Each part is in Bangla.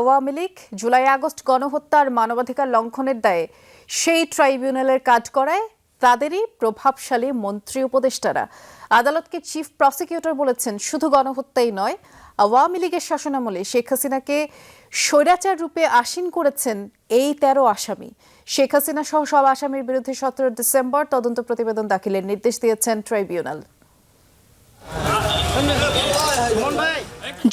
আওয়ামী লীগ জুলাই আগস্ট গণহত্যার মানবাধিকার লঙ্ঘনের দায়ে সেই ট্রাইব্যুনালের কাজ করায় তাদেরই প্রভাবশালী মন্ত্রী উপদেষ্টারা। আদালতকে চিফ প্রসিকিউটর বলেছেন, শুধু গণহত্যাই নয়, আওয়ামী লীগের শাসনামলে শেখ হাসিনাকে স্বৈরাচার রূপে আসীন করেছেন এই তেরো আসামি। শেখ হাসিনা সহ সব আসামির বিরুদ্ধে সতেরো ডিসেম্বর তদন্ত প্রতিবেদন দাখিলের নির্দেশ দিয়েছেন ট্রাইব্যুনাল।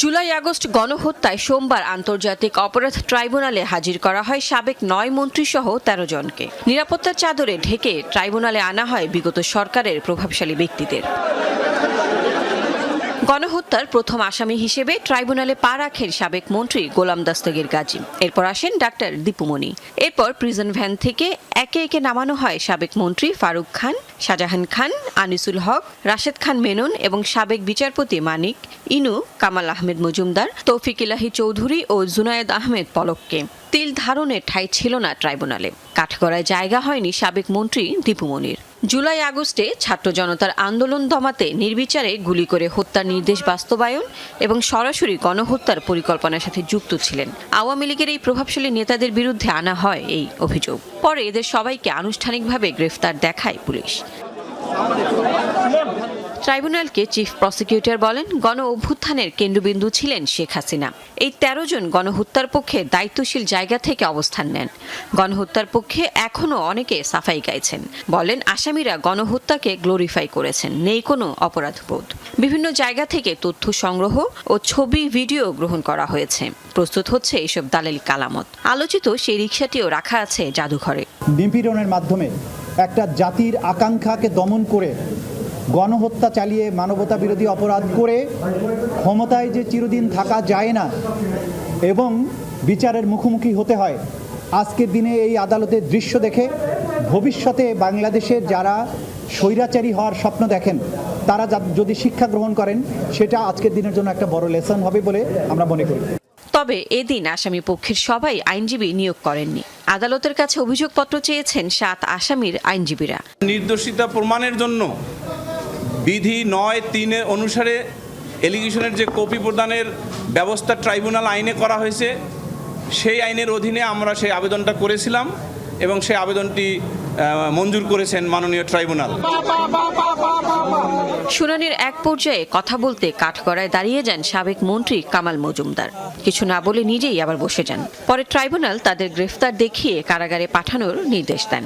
জুলাই, আগস্ট গণহত্যায় সোমবার আন্তর্জাতিক অপরাধ ট্রাইব্যুনালে হাজির করা হয় সাবেক নয় মন্ত্রী সহ তেরো জনকে। নিরাপত্তার চাদরে ঢেকে ট্রাইব্যুনালে আনা হয় বিগত সরকারের প্রভাবশালী ব্যক্তিদের। গণহত্যার প্রথম আসামি হিসেবে ট্রাইব্যুনালে পা রাখেন সাবেক মন্ত্রী গোলাম দাস্তগীর গাজী। এরপর আসেন ডাক্তার দীপুমণি। এরপর প্রিজন ভ্যান থেকে একে একে নামানো হয় সাবেক মন্ত্রী ফারুক খান, শাহজাহান খান, আনিসুল হক, রাশেদ খান মেনন এবং সাবেক বিচারপতি মানিক, ইনু, কামাল আহমেদ মজুমদার, তৌফিক ইলাহি চৌধুরী ও জুনায়েদ আহমেদ পলককে। তিল ধারণের ঠাঁই ছিল না ট্রাইব্যুনালে। কাঠগড়ায় জায়গা হয়নি সাবেক মন্ত্রী দীপুমণির। জুলাই আগস্টে ছাত্র জনতার আন্দোলন দমাতে নির্বিচারে গুলি করে হত্যার নির্দেশ বাস্তবায়ন এবং সরাসরি গণহত্যার পরিকল্পনার সাথে যুক্ত ছিলেন। আওয়ামী লীগের এই প্রভাবশালী নেতাদের বিরুদ্ধে আনা হয় এই অভিযোগ। পরে এদের সবাইকে আনুষ্ঠানিকভাবে গ্রেফতার দেখায় পুলিশ। ট্রাইব্যুনালকে চিফ প্রসিকিউটর বলেন, গণ অভ্যুত্থানের কেন্দ্রবিন্দু ছিলেন শেখ হাসিনা। এই তেরো জন গণহত্যার পক্ষে দায়িত্বশীল জায়গা থেকে অবস্থান নেন। গণহত্যার পক্ষে এখনও অনেকে সাফাই গাইছেন। বলেন, আসামিরা গণহত্যাকে গ্লোরিফাই করেছেন। নেই কোনো অপরাধবোধ। বিভিন্ন জায়গা থেকে তথ্য সংগ্রহ ও ছবি, ভিডিও গ্রহণ করা হয়েছে। প্রস্তুত হচ্ছে এসব দালালি কালামত। আলোচিত সেই রিক্সাটিও রাখা আছে জাদুঘরে। নিপীড়নের মাধ্যমে একটা জাতির আকাঙ্ক্ষাকে দমন করে গণহত্যা চালিয়ে মানবতা বিরোধী অপরাধ করে ক্ষমতায় যে চিরদিন থাকা যায় না এবং বিচারের মুখোমুখি হতে হয় আজকের দিনে এই আদালতের দৃশ্য দেখে ভবিষ্যতে বাংলাদেশের যারা স্বৈরাচারী হওয়ার স্বপ্ন দেখেন তারা যা- যদি শিক্ষা গ্রহণ করেন সেটা আজকের দিনের জন্য একটা বড় লেসন হবে বলে আমরা মনে করি। তবে এদিন আসামি পক্ষের সবাই আইনজীবী নিয়োগ করেননি। আদালতের কাছে অভিযোগপত্র চেয়েছেন সাত আসামির আইনজীবীরা। নির্দোষিতা প্রমাণের জন্য বিধি নয় তিনের অনুসারে এলিগেশনের যে কপি প্রদানের ব্যবস্থা ট্রাইব্যুনাল আইনে করা হয়েছে, সেই আইনের অধীনে আমরা সেই আবেদনটা করেছিলাম এবং সেই আবেদনটি মঞ্জুর করেছেন মাননীয় ট্রাইব্যুনাল। শুনানির এক পর্যায়ে কথা বলতে কাঠগড়ায় দাঁড়িয়ে যান সাবেক মন্ত্রী কামাল মজুমদার। কিছু না বলে নিজেই আবার বসে যান। পরে ট্রাইব্যুনাল তাদের গ্রেফতার দেখিয়ে কারাগারে পাঠানোর নির্দেশ দেন।